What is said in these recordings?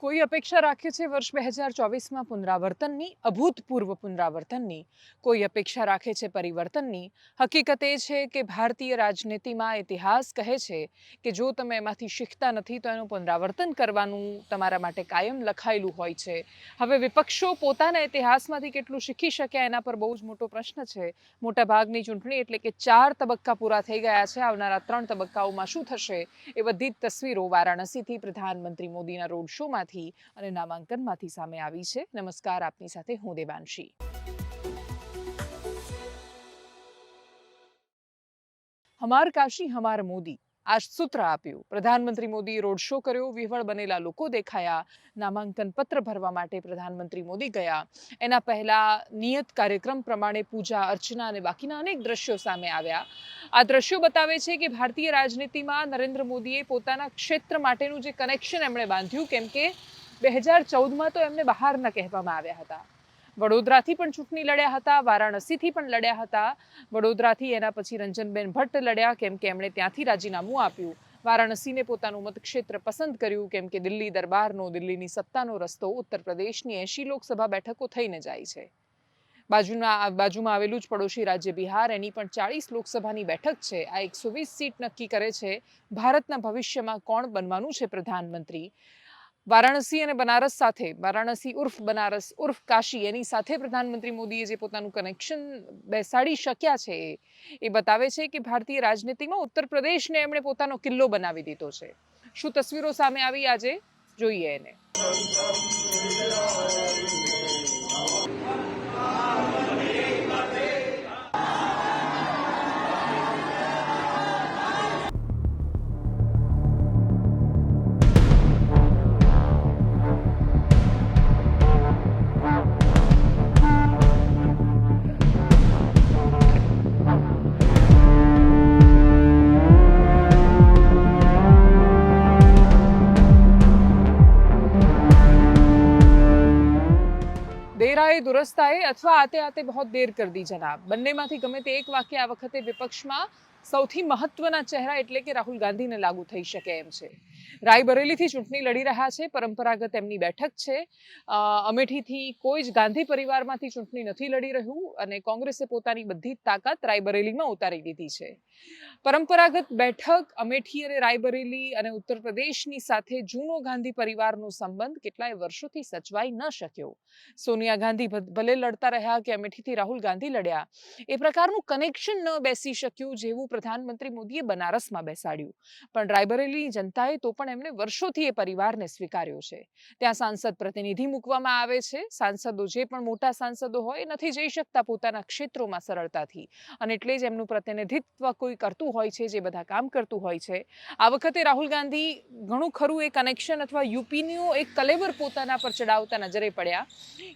કોઈ અપેક્ષા રાખે છે વર્ષ બે હજાર ચોવીસમાં પુનરાવર્તનની, અભૂતપૂર્વ પુનરાવર્તનની? કોઈ અપેક્ષા રાખે છે પરિવર્તનની? હકીકત એ છે કે ભારતીય રાજનીતિમાં ઇતિહાસ કહે છે કે જો તમે એમાંથી શીખતા નથી તો એનું પુનરાવર્તન કરવાનું તમારા માટે કાયમ લખાયેલું હોય છે. હવે વિપક્ષો પોતાના ઇતિહાસમાંથી કેટલું શીખી શક્યા એના પર બહુ જ મોટો પ્રશ્ન છે. મોટાભાગની ચૂંટણી એટલે કે ચાર તબક્કા પૂરા થઈ ગયા છે. આવનારા ત્રણ તબક્કાઓમાં શું થશે એ બધી જ તસવીરો વારાણસીથી પ્રધાનમંત્રી મોદીના રોડ શોમાંથી અને નામાંકનમાંથી સામે આવી છે. નમસ્કાર આપની સાથે હું દેવાંશી. હમાર કાશી હમાર મોદી. આ સૂત્ર આપ્યું. પ્રધાનમંત્રી મોદીએ રોડ શો કર્યો, વિહવળ બનેલા લોકો દેખાયા, નામાંકન પત્ર ભરવા માટે પ્રધાનમંત્રી મોદી ગયા. એના પહેલા નિયત કાર્યક્રમ પ્રમાણે પૂજા, અર્ચના અને બાકીના અનેક દ્રશ્યો સામે આવ્યા. આ દ્રશ્યો બતાવે છે કે ભારતીય રાજનીતિમાં નરેન્દ્ર મોદીએ પોતાના ક્ષેત્ર માટેનું જે કનેક્શન એમણે બાંધ્યું, કેમ કે બે હજાર ચૌદમાં તો એમને બહારના કહેવામાં આવ્યા હતા. વડોદરાથી પણ ચૂંટણી લડ્યા હતા, વારાણસીથી પણ લડ્યા હતા. વડોદરાથી એના પછી રંજનબેન ભટ્ટ લડ્યા, કેમ કે એમણે ત્યાંથી રાજીનામું આપ્યું. વારાણસીને પોતાનું મતક્ષેત્ર પસંદ કર્યું, કેમ કે દિલ્હી દરબારનો, દિલ્હીની સત્તાનો રસ્તો ઉત્તર પ્રદેશની એંશી લોકસભા બેઠકો થઈને જાય છે. બાજુના બાજુમાં આવેલું જ પડોશી રાજ્ય બિહાર, એની પણ ચાળીસ લોકસભાની બેઠક છે. આ એકસો વીસ સીટ નક્કી કરે છે, ભારતના ભવિષ્યમાં કોણ બનવાનું છે પ્રધાનમંત્રી? વારાણસી અને બનારસ સાથે, વારાણસી ઉર્ફ, બનારસ ઉર્ફ, કાશી, એની સાથે પ્રધાનમંત્રી મોદીએ જે પોતાનું કનેક્શન બેસાડી શક્યા છે, એ બતાવે છે કે ભારતીય રાજનીતિમાં ઉત્તર પ્રદેશને એમણે પોતાનો કિલ્લો બનાવી દીધો છે. શું તસવીરો સામે આવી આજે? જોઈએ એને. દેર એ અથવા આતે આતે બહોત દેર કર દી જનાબ બંનેમાંથી ગમે તે એક વાક્ય આ વખતે વિપક્ષમાં સૌથી મહત્વના ચહેરા એટલે કે રાહુલ ગાંધીને લાગુ થઈ શકે એમ છે. રાયબરેલીથી ચૂંટણી લડી રહ્યા છે, પરંપરાગત એમની બેઠક છે. અમેઠીથી કોઈ જ ગાંધી પરિવારમાંથી ચૂંટણી નથી લડી રહ્યું અને કોંગ્રેસે પોતાની બધી તાકાત રાયબરેલીમાં ઉતારી દીધી છે. પરંપરાગત બેઠક, અમેઠી અને રાયબરેલી અને ઉત્તર પ્રદેશની સાથે જૂનો ગાંધી પરિવારનો સંબંધ કેટલાય વર્ષોથી સચવાઈ ન શક્યો. સોનિયા ગાંધી ભલે લડતા રહ્યા કે અમેઠીથી રાહુલ ગાંધી લડ્યા, એ પ્રકારનું કનેક્શન ન બેસી શક્યું જેવું પ્રધાનમંત્રી મોદીએ બનારસમાં બેસાડ્યું. પણ રાયબરેલીની જનતાએ તો પણ એમને વર્ષોથી એ પરિવારને સ્વીકાર્યો છે. ત્યાં સાંસદ પ્રતિનિધિ મૂકવામાં આવે છે. સાંસદો જે પણ મોટા સાંસદો હોય નથી જઈ શકતા પોતાના ક્ષેત્રોમાં સરળતાથી. અને એટલે જ એમનું પ્રતિનિધિત્વ કોઈ કરતું હોય છે, જે બધા કામ કરતું હોય છે. આ વખતે રાહુલ ગાંધી ઘણું ખરું એ કનેક્શન અથવા યુપીનું એક કલેવર પોતાના પર ચડાવતા નજરે પડ્યા.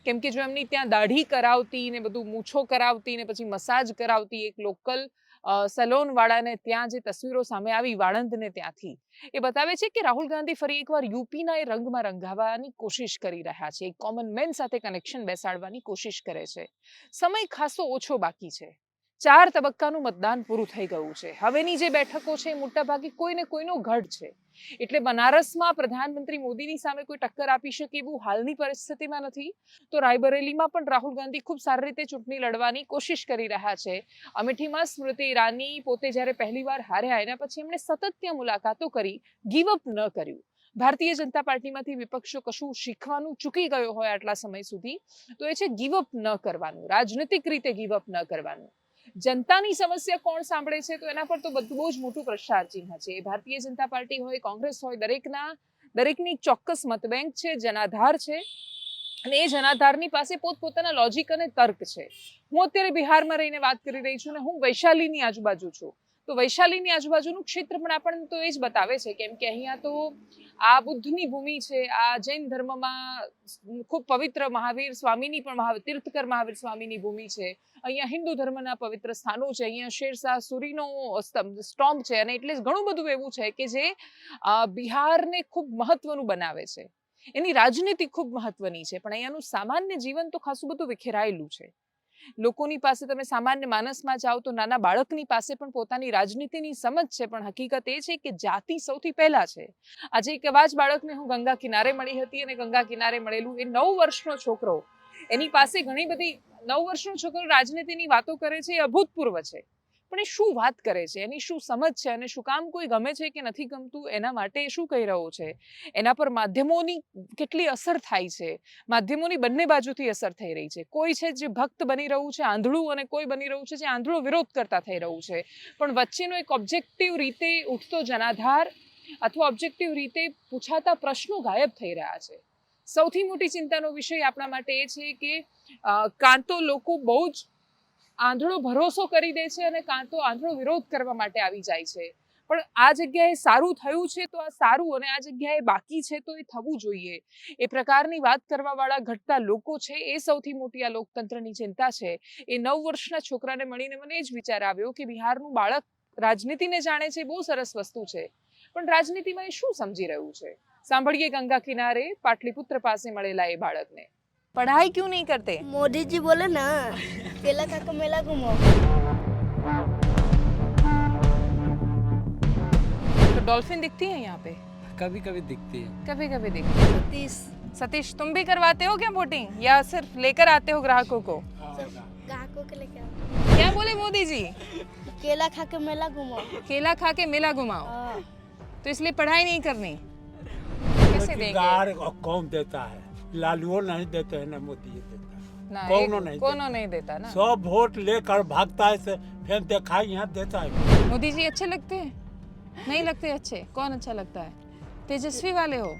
કેમ કે જો એમની ત્યાં દાઢી કરાવતી ને બધું મૂછો કરાવતી ને પછી મસાજ કરાવતી એક લોકલ સલોન વાળાને ત્યાં જે તસવીરો સામે આવી, વાળંદને ત્યાંથી, એ બતાવે છે કે રાહુલ ગાંધી ફરી એકવાર યુપીના એ રંગમાં રંગાવવાની કોશિશ કરી રહ્યા છે. એક કોમન મેન સાથે કનેક્શન બેસાડવાની કોશિશ કરે છે. સમય ખાસો ઓછો બાકી છે. ચાર તબક્કાનું મતદાન પૂરું થઈ ગયું છે. હવેની જે બેઠકો છે, એ મોટાભાગે કોઈને કોઈનો ગઢ છે. એટલે બનારસમાં પ્રધાનમંત્રી મોદીની સામે કોઈ ટક્કર આપી શકે એવું હાલની પરિસ્થિતિમાં નથી. તો રાયબરેલીમાં પણ રાહુલ ગાંધી ખૂબ સારી રીતે ચૂંટણી લડવાની કોશિશ કરી રહ્યા છે. અમેઠીમાં સ્મૃતિ ઈરાની પોતે જ્યારે પહેલીવાર હાર્યા, એના પછી એમણે સતત ત્યાં મુલાકાતો કરી ગીવઅપ ન કર્યું. ભારતીય જનતા પાર્ટીમાંથી વિપક્ષો કશું શીખવાનું ચૂકી ગયો હોય આટલા સમય સુધી, તો એ છે ગીવઅપ ન કરવાનું. રાજનીતિક રીતે ગીવઅપ ન કરવાનું. જનતાની સમસ્યા કોણ સાંભળે છે? તો એના પર તો બધું બહુ જ મોટું પ્રસાર ચિહ્ન છે. એ ભારતીય જનતા પાર્ટી હોય, કોંગ્રેસ હોય, દરેકના, દરેકની ચોક્કસ મતબેંક છે, જનાધાર છે અને એ જનાધારની પાસે પોતપોતાના લોજિક અને તર્ક છે. હું અત્યારે બિહારમાં રહીને વાત કરી રહી છું અને હું વૈશાલીની આજુબાજુ છું. તો વૈશાલીની આજુબાજુનું ક્ષેત્ર પણ આપણને તો એ જ બતાવે છે કેમ કે અહીંયા તો આ બુદ્ધની ભૂમિ છે, આ જૈન ધર્મમાં ખૂબ પવિત્ર મહાવીર સ્વામીની પણ તીર્થકર મહાવીર સ્વામીની ભૂમિ છે. અહીંયા હિન્દુ ધર્મના પવિત્ર સ્થાનો છે, અહીંયા શેરશાહ સુરીનો સ્ટોમ્પ છે અને એટલે ઘણું બધું એવું છે કે જે બિહારને ખૂબ મહત્વનું બનાવે છે. એની રાજનીતિ ખૂબ મહત્વની છે, પણ અહીંયાનું સામાન્ય જીવન તો ખાસું બધું વિખેરાયેલું છે. લોકોની પાસે તમે સામાન્ય માણસમાં જાઓ તો નાના બાળકની પાસે પણ પોતાની રાજનીતિની સમજ છે, પણ હકીકત એ છે કે જાતિ સૌથી પહેલા છે. આજે એક એવા જ બાળકને હું ગંગા કિનારે મળી હતી અને ગંગા કિનારે મળેલું એ નવ વર્ષનો છોકરો. એની પાસે ઘણી બધી નવ વર્ષનો છોકરો રાજનીતિની વાતો કરે છે, એ અભૂતપૂર્વ છે. પણ એ શું વાત કરે છે? એની શું સમજ છે? અને શું કામ કોઈ ગમે છે કે નથી ગમતું? એના માટે એ શું કહી રહ્યો છે? એના પર માધ્યમોની કેટલી અસર થાય છે? માધ્યમોની બંને બાજુથી અસર થઈ રહી છે. કોઈ છે જે ભક્ત બની રહ્યું છે, આંધળું, અને કોઈ બની રહ્યું છે જે આંધળો વિરોધ કરતા થઈ રહ્યું છે. પણ વચ્ચેનો એક ઓબ્જેક્ટિવ રીતે ઉઠતો જનાધાર અથવા ઓબ્જેક્ટિવ રીતે પૂછાતા પ્રશ્નો ગાયબ થઈ રહ્યા છે. સૌથી મોટી ચિંતાનો વિષય આપણા માટે એ છે કે કાં તો લોકો બહુ જ આંધળો ભરોસો કરી દે છે અને કાં તો આંધળો વિરોધ કરવા માટે આવી જાય છે. પણ આ જગ્યાએ સારું થયું છે તો આ સારું અને આ જગ્યાએ બાકી છે તો એ થવું જોઈએ. એ પ્રકારની વાત કરવાવાળા ઘટતા લોકો છે, એ સૌથી મોટી આ લોકતંત્રની ચિંતા છે. એ નવ વર્ષના છોકરાને મળીને મને એ જ વિચાર આવ્યો કે બિહારનું બાળક રાજનીતિને જાણે છે બહુ સરસ વસ્તુ છે. પણ રાજનીતિમાં એ શું સમજી રહ્યું છે? સાંભળીએ ગંગા કિનારે પાટલીપુત્ર પાસે મળેલા એ બાળકને. पढ़ाई क्यों नहीं करते? मोदी जी बोले ना केला खा मेला घूमो तो डॉल्फिन दिखती है यहाँ पे? कभी कभी दिखती है। कभी कभी दिखती है। सतीश। सतीश तुम भी करवाते हो क्या वोटिंग या सिर्फ़ लेकर आते हो ग्राहकों को? ग्राहकों के लेकर क्या? बोले मोदी जी केला खा के मेला घुमाओ। केला खा के मेला घुमाओ। हाँ। तो इसलिए पढ़ाई नहीं करनी। तो कैसे देंगे? कौन देता है? लालुओ नहीं देते हैं ना मोदी जी देता है। ना कौनो नहीं कोनो देता। नहीं देता ना? सब वोट लेकर भागता है से फिर देखा यहाँ देता है। मोदी जी अच्छे लगते हैं? नहीं लगते अच्छे? कौन अच्छा लगता है? तेजस्वी वाले हो?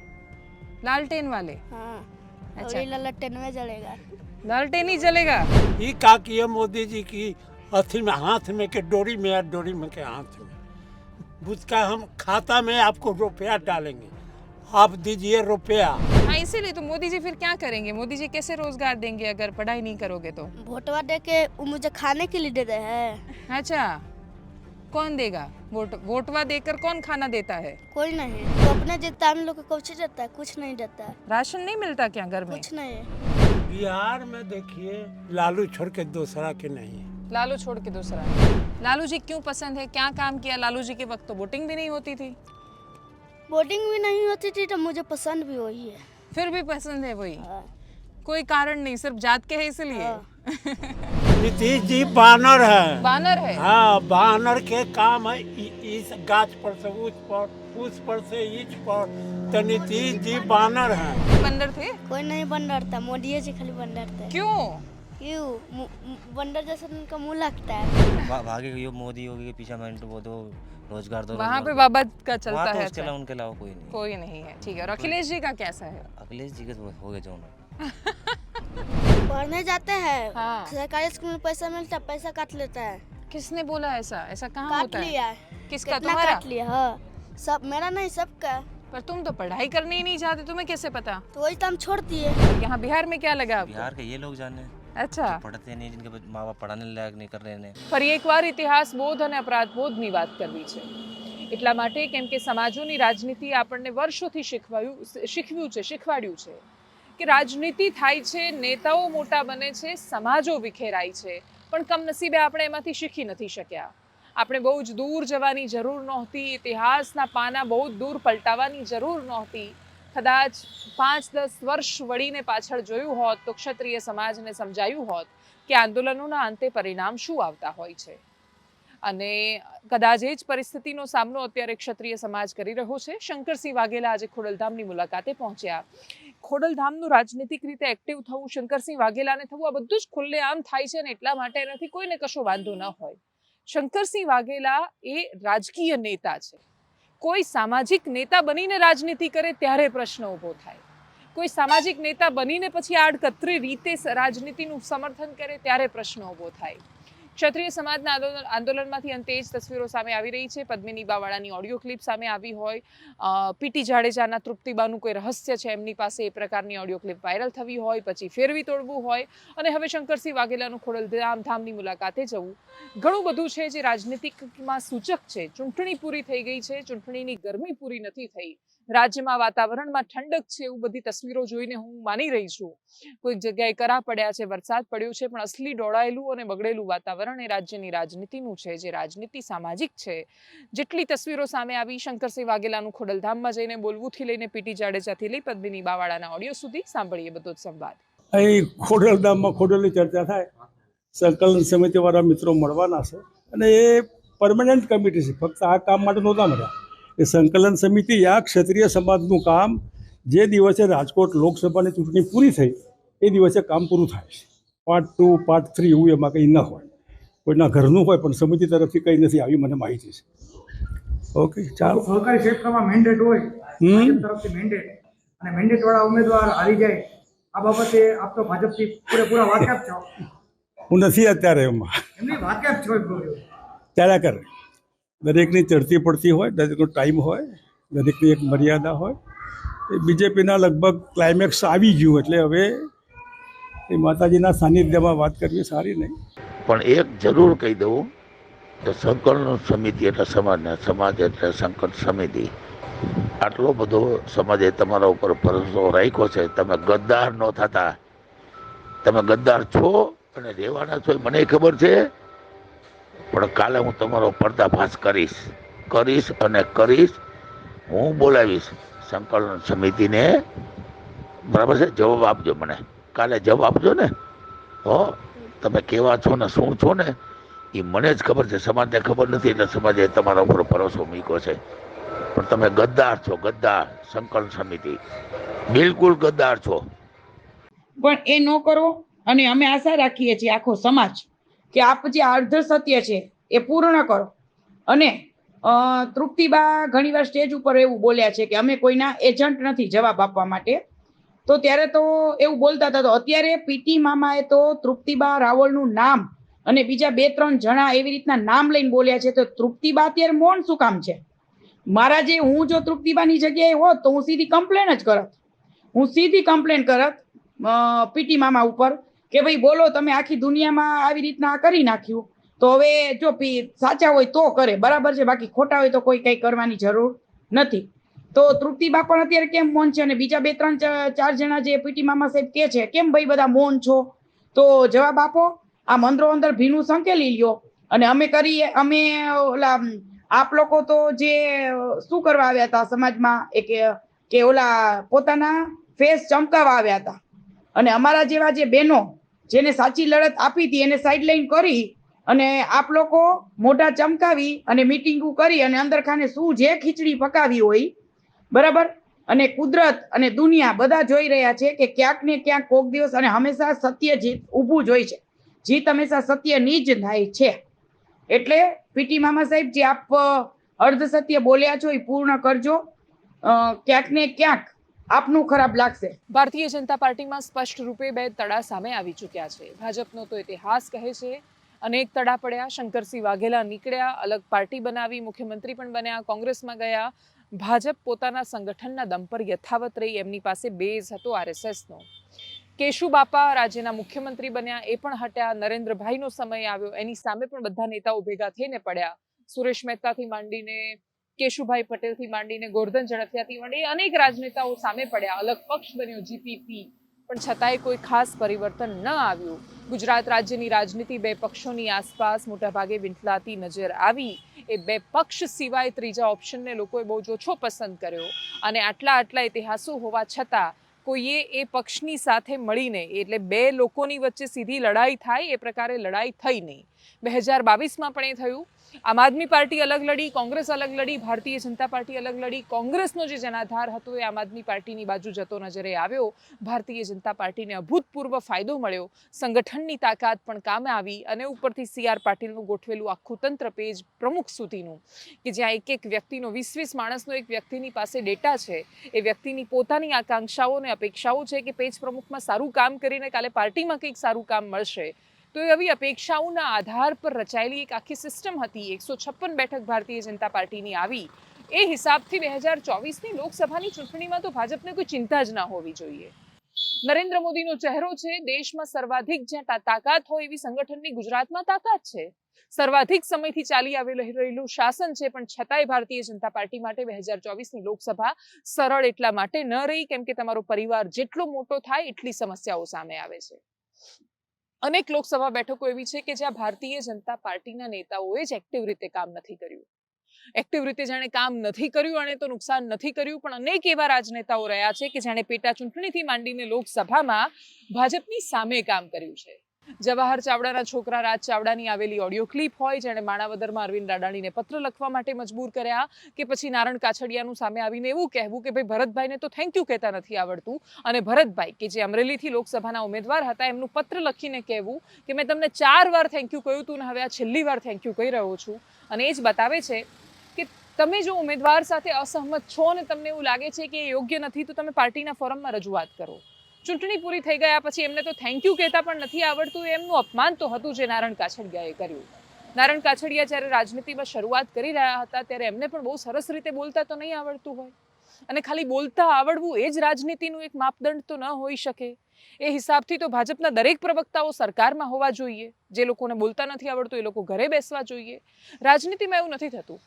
लालटेन वाले? हाँ अच्छा। और ये ललटेन में जलेगा। लालटेन ही जलेगा? ये का किए मोदी जी की अथी में हाथ में के डोरी में या डोरी में के हाथ में। उसका हम खाता में आपको रुपया डालेंगे। आप दीजिए रुपया। हाँ इसीलिए तो मोदी जी फिर क्या करेंगे? मोदी जी कैसे रोज़गार देंगे अगर पढ़ाई नहीं करोगे तो? वोटवा दे के वो मुझे खाने के लिए दे रहे हैं। अच्छा कौन देगा? वोट वोटवा देकर कौन खाना देता है? कोई नहीं तो अपने देता है हम लोग को कुछ देता है कुछ नहीं देता। है राशन नहीं मिलता क्या घर में? कुछ नहीं। बिहार में देखिए लालू छोड़ के दूसरा के नहीं लालू छोड़ के दूसरा। लालू जी क्यों पसंद है? क्या काम किया? लालू जी के वक्त तो वोटिंग भी नहीं होती थी। वोटिंग भी नहीं होती थी तो मुझे पसंद भी वही है। फिर भी पसंद है वही। हाँ, कोई कारण नहीं सिर्फ़ जात के है इसलिए। हाँ। नीतीश जी बानर है। बानर है? हाँ बानर के काम है इस गाछ पर से उस पर उस पर से इस पर। तो नीतीश जी बानर है। बंदर थे? कोई नहीं बंदर था मोदी जी खाली बंदर थे। क्यों? मु- मु- बंदर जैसा उनका मुँह लगता है। भा- भागे यो मोदी योगी के पीछे मिनट वो दो रोज़गार दो वहाँ पे बाबा का चलता तो है उसके। अलावा उनके अलावा कोई नहीं कोई नहीं है ठीक है। और अखिलेश जी का कैसा है? अखिलेश जी के तो हो गए जो पढ़ने जाते हैं। हाँ। सरकारी स्कूल में पैसा मिलता है पैसा काट लेता है। किसने बोला ऐसा? ऐसा कहाँ होता है? लिया किसका? तुम्हारा? काट लिया? हाँ। सब मेरा नहीं सबका। पर तुम तो पढ़ाई करने ही नहीं चाहते तुम्हें कैसे पता? तो वही तो हम छोड़ दिए। यहाँ बिहार में क्या लगा आपको? बिहार के ये लोग जाने। अच्छा पढ़ते नहीं जिनके बच- माँ बाप पढ़ाने लायक नहीं कर रहे हैं ફરી એકવાર ઇતિહાસ બોધ અને અપરાધ બોધની વાત કરવી છે એટલા માટે કેમ કે સમાજોની રાજનીતિ આપણને વર્ષોથી શીખવાયું શીખવ્યું છે શીખવાડ્યું છે કે રાજનીતિ થાય છે નેતાઓ મોટા બને છે સમાજો વિખેરાય છે પણ કમનસીબે આપણે એમાંથી શીખી નથી શક્યા આપણે બહુ જ દૂર જવાની જરૂર નહોતી ઇતિહાસના પાના બહુ જ દૂર પલટાવવાની જરૂર નહોતી કદાચ પાંચ દસ વર્ષ વળીને પાછળ જોયું હોત તો ક્ષત્રિય સમાજને સમજાયું હોત કે આંદોલનોના અંતે પરિણામ શું આવતા હોય છે. અને કદાચ એ જ પરિસ્થિતિનો સામનો અત્યારે ક્ષત્રિય સમાજ કરી રહ્યો છે. શંકરસિંહ વાઘેલા આજે ખોડલધામની મુલાકાતે પહોંચ્યા. ખોડલધામનું રાજનીતિક રીતે એક્ટિવ થવું, શંકરસિંહ વાઘેલાને થવું, આ બધું જ ખુલ્લેઆમ થાય છે ને એટલા માટે એનાથી કોઈને કશો વાંધો ન હોય. શંકરસિંહ વાઘેલા એ રાજકીય નેતા છે. કોઈ સામાજિક નેતા બનીને રાજનીતિ કરે ત્યારે પ્રશ્ન ઊભો થાય. કોઈ સામાજિક નેતા બનીને પછી આડકતરી રીતે રાજનીતિનું સમર્થન કરે ત્યારે પ્રશ્ન ઊભો થાય. ક્ષત્રિય સમાજના આંદોલનમાંથી અંતે જ તસવીરો સામે આવી રહી છે. પદ્મિની બાવાળાની ઓડિયો ક્લિપ સામે આવી હોય. પીટી જાડેજાના તૃપ્તિબાનું કોઈ રહસ્ય છે એમની પાસે એ પ્રકારની ઓડિયો ક્લિપ વાયરલ થવી હોય, પછી ફેરવી તોડવું હોય. અને હવે શંકરસિંહ વાઘેલાનું ખોડલધામ ધામની મુલાકાતે જવું. ઘણું બધું છે જે રાજનીતિકમાં સૂચક છે. ચૂંટણી પૂરી થઈ ગઈ છે. ચૂંટણીની ગરમી પૂરી નથી થઈ. રાજ્યમાં વાતાવરણમાં ઠંડક છે એવું બધી તસવીરો જોઈને હું માની રહી છું. કોઈક જગ્યાએ કરા પડ્યા છે, વરસાદ પડ્યો છે, પણ અસલી ડોળાયેલું અને બગડેલું વાતાવરણ એ રાજ્યની રાજનીતિનું છે, જે રાજનીતિ સામાજિક છે. જેટલી તસવીરો સામે આવી, શંકરસિંહ વાઘેલાનું ખોડલધામમાં જઈને બોલવુંથી લઈને પીટી જાડેજાથી લઈ પદ્મિની બાવાળાના ઓડિયો સુધી સાંભળીએ બધો જ સંવાદ અહીં ખોડલધામમાં ખોડલની ચર્ચા થાય. સંકલન સમિતિવાળા મિત્રો મળવાના છે. અને એ પરમનન્ટ કમિટી છે. ફક્ત આ કામ માટે નહોતા મળ્યા. એ સંકલન સમિતિ આ ક્ષત્રિય સમાજનું કામ જે દિવસે રાજકોટ લોકસભાની ચૂંટણી પૂરી થઈ એ દિવસે કામ પૂરું થાય છે. પાર્ટ ટુ પાર્ટ થ્રી એવું એમાં કંઈ ન હોય. કોઈના ઘરનું હોય પણ સમિતિ તરફથી કંઈ નથી આવી મને માહિતી છે. ઓકે ચાલો. સહકારી ક્ષેત્રમાં મેન્ડેટ હોય તરફથી મેન્ડેટ અને મેન્ડેટવાળા ઉમેદવાર હારી જાય આ બાબતે આપ તો ભાજપથી પૂરેપૂરા વાકેફ છો. હું નથી અત્યારે એમાં. એમની વાકેફ છો. ચાલ્યા કરે. દરેકની ચડતી પડતી હોય, દરેકનો ટાઈમ હોય, દરેકની એક મર્યાદા હોય. એ બીજેપીના લગભગ ક્લાઇમેક્સ આવી ગયું એટલે હવે એ માતાજીના સાનિધ્યમાં વાત કરવી સારી નહીં. પણ એક જરૂર કહી દઉં તો સંકલન સમિતિ એટલે સમાજના, સમાજ એટલે સંકલન સમિતિ. આટલો બધો સમાજે તમારા ઉપર ભરોસો રાખ્યો છે. તમે ગદ્દાર ન થતા. તમે ગદ્દાર છો અને રહેવાના છો એ મને ખબર છે. પણ કાલે હું તમારો પર્દાફાશ કરીશ. કરીશ અને કરીશ. હું બોલાવીશ સંકલન સમિતિને. બરાબર છે? જવાબ આપજો મને. કાલે જવાબ આપજો ને? હો, તમે કેવા છો ને શું છો ને? એ મને જ ખબર છે. સમાજને ખબર નથી એટલે સમાજે તમારા ઉપર ભરોસો મૂક્યો છે. પણ તમે ગદ્દાર છો, ગદ્દાર સંકલન સમિતિ. બિલકુલ ગદ્દાર છો. પણ એ ન કરો અને અમે આશા રાખીએ છીએ આખો સમાજ કે આપ જે અર્ધ સત્ય છે એ પૂર્ણ કરો. અને તૃપ્તિબા ઘણીવાર સ્ટેજ ઉપર એવું બોલ્યા છે કે અમે કોઈના એજન્ટ નથી જવાબ આપવા માટે. તો ત્યારે તો એવું બોલતા હતા, તો અત્યારે પીટી મામાએ તો તૃપ્તિબા રાવળનું નામ અને બીજા બે ત્રણ જણા એવી રીતના નામ લઈને બોલ્યા છે, તો તૃપ્તિબા અત્યારે મૌન શું કામ છે? મારા જે હું જો તૃપ્તિબાની જગ્યાએ હોત, તો હું સીધી કમ્પ્લેન જ કરત. હું સીધી કમ્પ્લેન કરત પીટી મામા ઉપર. કે ભાઈ બોલો, તમે આખી દુનિયામાં આવી રીતના કરી નાખ્યું. તો હવે જો સાચા હોય તો કરે, બરાબર છે. બાકી ખોટા હોય તો કોઈ કંઈ કરવાની જરૂર નથી. તો તૃપ્તિબા પણ અત્યારે કેમ મૌન છે? અને બીજા બે ત્રણ ચાર જણા જે પીટી મામા સાહેબ કે છે, કેમ ભાઈ બધા મૌન છો? તો જવાબ આપો. આ મંદરો અંદર ભીનું સંકેલી લ્યો. અને અમે કરીએ, અમે ઓલા આપ લોકો તો જે શું કરવા આવ્યા હતા સમાજમાં? એક કે ઓલા પોતાના ફેસ ચમકાવા આવ્યા હતા. અને અમારા જેવા જે બહેનો જેને સાચી લડત આપી હતી, એને સાઇડલાઇન કરી અને આપ લોકો મોઢા ચમકાવી અને મિટિંગો કરી અને અંદર ખાને શું જે ખીચડી પકાવી હોય, બરાબર? અને કુદરત અને દુનિયા બધા જોઈ રહ્યા છે કે ક્યાંક ને ક્યાંક કોક દિવસ અને હંમેશા સત્ય જીત ઊભું જ હોય છે. જીત હંમેશા સત્યની જ થાય છે. એટલે પીટી મામા સાહેબ, જે આપ અર્ધ સત્ય બોલ્યા છો એ પૂર્ણ કરજો. ક્યાંક ને ક્યાંક આપનું ખરાબ લાગશે. ભારતીય જનતા પાર્ટીમાં સ્પષ્ટ રૂપે બે તડા સામે આવી ચૂક્યા છે. ભાજપનો તો ઇતિહાસ કહે છે, અનેક તડા પડ્યા, શંકરસિંહ વાઘેલા નીકળ્યા, અલગ પાર્ટી બનાવી, મુખ્યમંત્રી પણ બન્યા, કોંગ્રેસમાં ગયા. ભાજપ પોતાના સંગઠનના દમ પર યથાવત રહી, એમની પાસે બેઝ હતો આરએસએસનો. કેશુ બાપા રાજ્યના મુખ્યમંત્રી બન્યા, એ પણ હટ્યા. નરેન્દ્રભાઈનો સમય આવ્યો, એની સામે પણ બધા નેતાઓ ભેગા થઈને પડ્યા. સુરેશ મહેતાથી માંડીને કેશુભાઈ પટેલથી માંડીને ગોરધન ઝડફિયાથી માંડી અનેક રાજનેતાઓ સામે પડ્યા. અલગ પક્ષ બન્યો જીપીપી પણ છતાંય કોઈ ખાસ પરિવર્તન ન આવ્યું. ગુજરાત રાજ્યની રાજનીતિ બે પક્ષોની આસપાસ મોટાભાગે વીંટલાતી નજર આવી. એ બે પક્ષ સિવાય ત્રીજા ઓપ્શનને લોકોએ બહુ જ ઓછો પસંદ કર્યો. અને આટલા આટલા ઇતિહાસો હોવા છતાં કોઈએ એ પક્ષની સાથે મળીને, એટલે બે લોકોની વચ્ચે સીધી લડાઈ થાય, એ પ્રકારે લડાઈ થઈ નહીં. બે હજાર બાવીસમાં પણ એ થયું. આમ આદમી પાર્ટી અલગ લડી, કોંગ્રેસ અલગ લડી, ભારતીય જનતા પાર્ટી અલગ લડી. કોંગ્રેસનો જે જનાધાર હતો એ આમ આદમી પાર્ટીની બાજુ જતો નજરે આવ્યો. ભારતીય જનતા પાર્ટીને અભૂતપૂર્વ ફાયદો મળ્યો. સંગઠનની તાકાત પણ કામે આવી અને ઉપરથી સી આર પાટીલનું ગોઠવેલું આખું તંત્ર પેજ પ્રમુખ સુધીનું, કે જ્યાં એક એક વ્યક્તિનો, વીસ વીસ માણસનો એક વ્યક્તિની પાસે ડેટા છે. એ વ્યક્તિની પોતાની આકાંક્ષાઓ અને અપેક્ષાઓ છે કે પેજ પ્રમુખમાં સારું કામ કરીને કાલે પાર્ટીમાં કંઈક સારું કામ મળશે. તો એ આવી અપેક્ષાઓના આધાર પર રચાયેલી એક આખી સિસ્ટમ હતી. એકસો છપ્પન બેઠક ભારતીય જનતા પાર્ટીની આવી. એ હિસાબથી બે હજાર ચોવીસની લોકસભાની ચૂંટણીમાં તો ભાજપને કોઈ ચિંતા જ ના હોવી જોઈએ. નરેન્દ્ર મોદીનો ચહેરો છે, દેશમાં સર્વાધિક જ્યાં તાકાત હોય એવી સંગઠનની ગુજરાતમાં તાકાત છે. સર્વાધિક સમયથી ચાલી આવી રહેલું શાસન છે, પણ છતાંય ભારતીય જનતા પાર્ટી માટે બે હજાર ચોવીસની લોકસભા સરળ એટલા માટે ન રહી, કેમ કે તમારો પરિવાર જેટલો મોટો થાય, એટલી સમસ્યાઓ સામે આવે છે. અનેક લોકસભા બેઠકો એવી છે કે જ્યાં ભારતીય જનતા પાર્ટીના નેતાઓએ જ એક્ટિવ રીતે કામ નથી કર્યું. એક્ટિવ રીતે જાણે કામ નથી કર્યું અને તો નુકસાન નથી કર્યું, પણ અનેક એવા રાજનેતાઓ રહ્યા છે કે જેણે પેટા ચૂંટણીથી માંડીને લોકસભામાં ભાજપની સામે કામ કર્યું છે. જવાહર ચાવડાના છોકરા રાજ ચાવડાની આવેલી ઓડિયો ક્લિપ હોય જેણે માણાવદરમાં અરવિંદ રાડાણીને પત્ર લખવા માટે મજબૂર કર્યા કે પછી નારણ કાછડિયાનું સામે આવીને એવું કહેવું કે ભાઈ ભરતભાઈને તો થેન્ક યુ કહેતા નથી આવડતું. અને ભરતભાઈ, કે જે અમરેલીથી લોકસભાના ઉમેદવાર હતા, એમનું પત્ર લખીને કહેવું કે મેં તમને ચાર વાર થેન્ક યુ કહ્યું હતું ને હવે આ છેલ્લી વાર થેન્ક યુ કહી રહ્યો છું. અને એ જ બતાવે છે કે તમે જો ઉમેદવાર સાથે અસહમત છો ને તમને એવું લાગે છે કે એ યોગ્ય નથી, તો તમે પાર્ટીના ફોરમમાં રજૂઆત કરો. ચૂંટણી પૂરી થઈ ગયા પછી એમને તો થેન્ક યુ કહેતા પણ નથી આવડતું. એમનું અપમાન તો હતું જે નારણ કાછડિયાએ કર્યું. નારણ કાછડિયા જ્યારે રાજનીતિમાં શરૂઆત કરી રહ્યા હતા ત્યારે એમને પણ બહુ સરસ રીતે બોલતા તો નહીં આવડતું હોય. અને ખાલી બોલતા આવડવું એ જ રાજનીતિનું એક માપદંડ તો ન હોઈ શકે. એ હિસાબથી તો ભાજપના દરેક પ્રવક્તાઓ સરકારમાં હોવા જોઈએ. જે લોકોને બોલતા નથી આવડતું એ લોકો ઘરે બેસવા જોઈએ. રાજનીતિમાં એવું નથી થતું.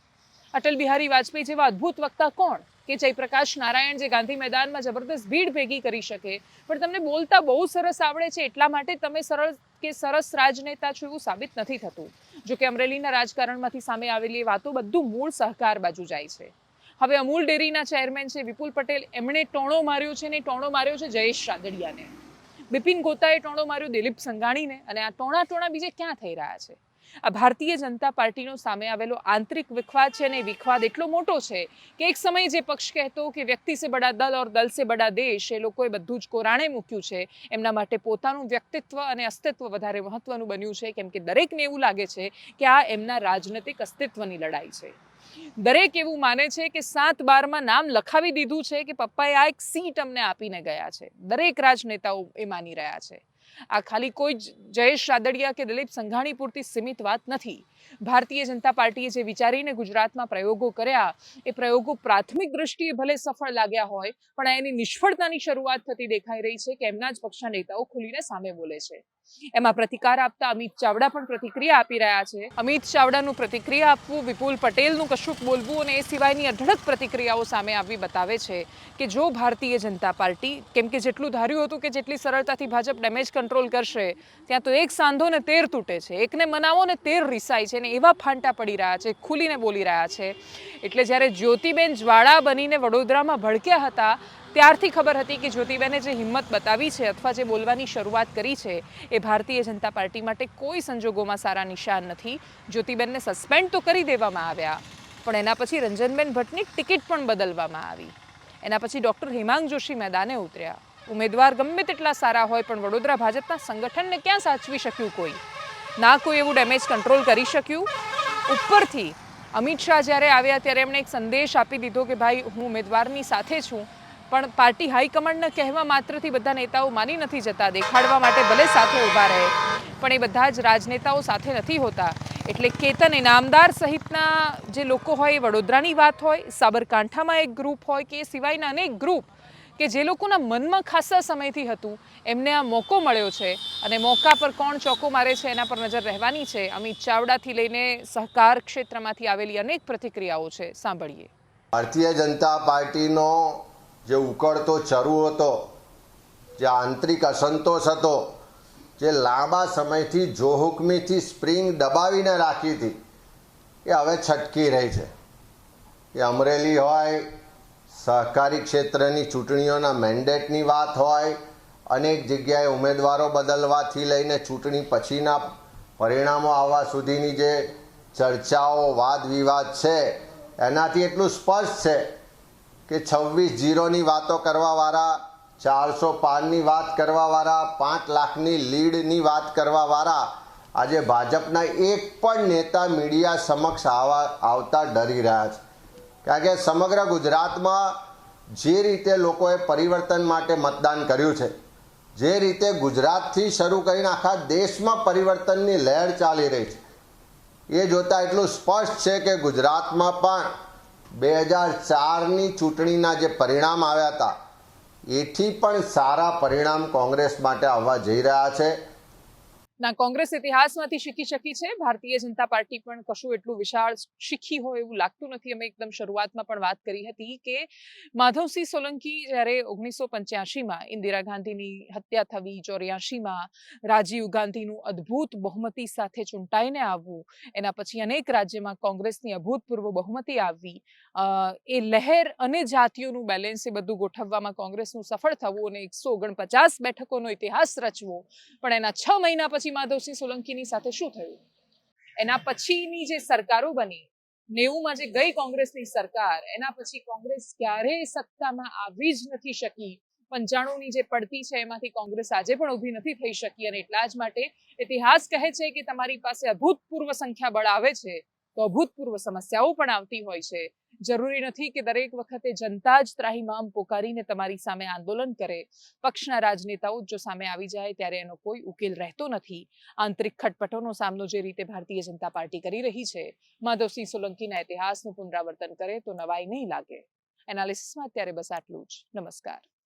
અટલ બિહારી વાજપેયી જેવા અદ્ભુત વક્તા કોણ? કે જયપ્રકાશ નારાયણ જે ગાંધી મેદાનમાં જબરદસ્ત ભીડ ભેગી કરી શકે. પણ તમને બોલતા બહુ સરસ આવડે છે, એટલા માટે તમે સરળ કે સરસ રાજનેતા છો એવું સાબિત નથી થતું. જો કે અમરેલીના રાજકારણમાંથી સામે આવેલી વાતો બધું મૂળ સહકાર બાજુ જાય છે. હવે અમૂલ ડેરીના ચેરમેન છે વિપુલ પટેલ, એમણે ટોણો માર્યો છે ને ટોણો માર્યો છે જયેશ રાદડિયાને. બિપિન ગોતાએ ટોણો માર્યો દિલીપ સંઘાણીને અને આ ટોણા ટોણા બીજે ક્યાં થઈ રહ્યા છે? આ ભારતીય જનતા પાર્ટીનો સામે આવેલો આંતરિક વિખવાદ છે અને વિખવાદ એટલો મોટો છે કે એક સમયે જે પક્ષ કહેતો કે વ્યક્તિ સે બડા દલ ઓર દલ સે બડા દેશ, એ લોકોએ બધું જ કોરાણે મૂક્યું છે. એમના માટે પોતાનું વ્યક્તિત્વ અને અસ્તિત્વ વધારે મહત્વનું બન્યું છે. કેમ કે દરેકને એવું લાગે છે કે આ એમના રાજનૈતિક અસ્તિત્વની લડાઈ છે. દરેક એવું માને છે કે સાત બારમાં નામ લખાવી દીધું છે કે પપ્પાએ આ એક સીટ અમને આપીને ગયા છે. દરેક રાજનેતાઓ એ માની રહ્યા છે. આ ખાલી કોઈ જયેશ રાદડિયા કે દિલીપ સંઘાણી પૂરતી સીમિત વાત નથી. ભારતીય જનતા પાર્ટીએ જે વિચારીને ગુજરાતમાં પ્રયોગો કર્યા, એ પ્રયોગો પ્રાથમિક દ્રષ્ટિએ ભલે સફળ લાગ્યા હોય, પણ એની નિષ્ફળતાની શરૂઆત થતી દેખાઈ રહી છે કે એમના જ પક્ષના નેતાઓ ખુલીને સામે બોલે છે. એમાં પ્રતિકાર આપતા અમિત ચાવડા પણ પ્રતિક્રિયા આપી રહ્યા છે. અમિત ચાવડાનું પ્રતિક્રિયા આપવું વિપુલ પટેલનું કશુંક બોલવું અને એ સિવાયની અઢળક પ્રતિક્રિયાઓ સામે આવી બતાવે છે કે જો ભારતીય જનતા પાર્ટી, કેમ કે જેટલું ધાર્યું હતું કે જેટલી સરળતાથી ભાજપ ડેમેજ કંટ્રોલ કરશે, ત્યાં તો એક સાંધો ને તેર તૂટે છે, એકને મનાવો ને તેર રિસાય છે ને એવા ફાંટા પડી રહ્યા છે, ખુલીને બોલી રહ્યા છે. એટલે જ્યારે જ્યોતિબેન જ્વાળા બનીને વડોદરામાં ભડક્યા હતા, ત્યારથી ખબર હતી કે જ્યોતિબેને જે હિંમત બતાવી છે અથવા જે બોલવાની શરૂઆત કરી છે, એ ભારતીય જનતા પાર્ટી માટે કોઈ સંજોગોમાં સારા નિશાન નથી. જ્યોતિબેનને સસ્પેન્ડ તો કરી દેવામાં આવ્યા, પણ એના પછી રંજનબેન ભટ્ટની ટિકિટ પણ બદલવામાં આવી. એના પછી ડૉક્ટર હિમાંગ જોશી મેદાને ઉતર્યા. ઉમેદવાર ગમે તેટલા સારા હોય, પણ વડોદરા ભાજપના સંગઠનને ક્યાં સાચવી શક્યું કોઈ? ના કોઈ એવું ડેમેજ કંટ્રોલ કરી શક્યું. ઉપરથી અમિત શાહ જ્યારે આવ્યા ત્યારે એમણે એક સંદેશ આપી દીધો કે ભાઈ, હું ઉમેદવારની સાથે છું, પણ પાર્ટી હાઈકમાન્ડના કહેવા માત્રથી બધા નેતાઓ માની નથી જતા, દેખાડવા માટે ભલે સાથે ઊભા રહે, પણ એ બધા જ રાજનેતાઓ સાથે નથી હોતા. એટલે કેતન ઇનામદાર સહિતના જે લોકો હોય એ વડોદરાની વાત હોય, સાબરકાંઠામાં એક ગ્રુપ હોય કે એ સિવાયના અનેક ગ્રુપ કે જે લોકોના મનમાં ખાસા સમયથી હતું, એમને આ મોકો મળ્યો છે. અને મોકા પર કોણ ચોકો મારે છે એના પર નજર રહેવાની છે. અમિત ચાવડાથી લઈને સહકાર ક્ષેત્રમાંથી આવેલી અનેક પ્રતિક્રિયાઓ છે. સાંભળીએ. ભારતીય જનતા પાર્ટીનો જે ઉકળતો ચરુ હતો, જે આંતરિક અસંતોષ હતો, જે લાંબા સમયથી જોહુકમીથી સ્પ્રિંગ દબાવીને રાખી હતી, એ હવે છટકી રહી છે. એ અમરેલી હોય સહકારી ક્ષેત્રની ચૂંટણીઓના મેન્ડેટની વાત હોય, અનેક જગ્યાએ ઉમેદવારો બદલવાથી લઈને ચૂંટણી પછીના પરિણામો આવવા સુધીની જે ચર્ચાઓ વાદ વિવાદ છે, એનાથી એટલું સ્પષ્ટ છે કે છવ્વીસ જીરોની વાતો કરવાવાળા, ચારસો પારની વાત કરવાવાળા, પાંચ લાખની લીડની વાત કરવાવાળા, આજે ભાજપના એક પણ નેતા મીડિયા સમક્ષ આવા, આવતા ડરી રહ્યા છે. કારણ કે સમગ્ર ગુજરાતમાં જે રીતે લોકોએ પરિવર્તન માટે મતદાન કર્યું છે, જે રીતે ગુજરાતથી શરૂ કરીને આખા દેશમાં પરિવર્તનની લહેર ચાલી રહી છે, એ જોતાં એટલું સ્પષ્ટ છે કે ગુજરાતમાં પણ બે હજાર ચારની ચૂંટણીના જે પરિણામ આવ્યા હતા, એથી પણ સારા પરિણામ કોંગ્રેસ માટે આવવા જઈ રહ્યા છે. ના, કોંગ્રેસ ઇતિહાસમાંથી શીખી શકી છે. ભારતીય જનતા પાર્ટી પણ કશું એટલું વિશાળ શીખી હોય એવું લાગતું નથી. અમે એકદમ શરૂઆતમાં પણ વાત કરી હતી કે માધવસિંહ સોલંકી જ્યારે ઓગણીસો પંચ્યાસીમાં ઇન્દિરા ગાંધીની હત્યા થવી ચોર્યાસીમાં રાજીવ ગાંધીનું અદ્ભુત બહુમતી સાથે ચૂંટાઈને આવવું, એના પછી અનેક રાજ્યમાં કોંગ્રેસની અભૂતપૂર્વ બહુમતી આવવી એ લહેર અને જાતિઓનું બેલેન્સ એ બધું ગોઠવવામાં કોંગ્રેસનું સફળ થવું અને એકસો ઓગણપચાસ બેઠકોનો ઇતિહાસ રચવો. પણ એના છ મહિના પછી માધવસિંહ સોલંકીની સાથે શું થયું? એના પછીની જે સરકારો બની નેવુંમાં જે ગઈ કોંગ્રેસની સરકાર, એના પછી કોંગ્રેસ ક્યારેય સત્તામાં આવી જ નથી શકી. પંચાણુંની જે પડતી છે, એમાંથી કોંગ્રેસ આજે પણ ઊભી નથી થઈ શકી અને એટલા જ માટે ઇતિહાસ કહે છે કે તમારી પાસે અભૂતપૂર્વ સંખ્યા બળ આવે છે, તો અભૂતપૂર્વ સમસ્યાઓ પણ આવતી હોય છે. જરૂરી નથી કે દરેક વખતે જનતા જ ત્રાહીમામ પોકારીને તમારી સામે આંદોલન કરે. પક્ષના રાજનેતાઓ જ સામે આવી જાય ત્યારે એનો કોઈ ઉકેલ રહેતો નથી. આંતરિક ખટપટોનો સામનો જે રીતે ભારતીય જનતા પાર્ટી કરી રહી છે માધવસિંહ સોલંકીના ઇતિહાસનું પુનરાવર્તન કરે તો નવાઈ નહીં લાગે. એનાલિસિસમાં અત્યારે બસ આટલું જ. નમસ્કાર.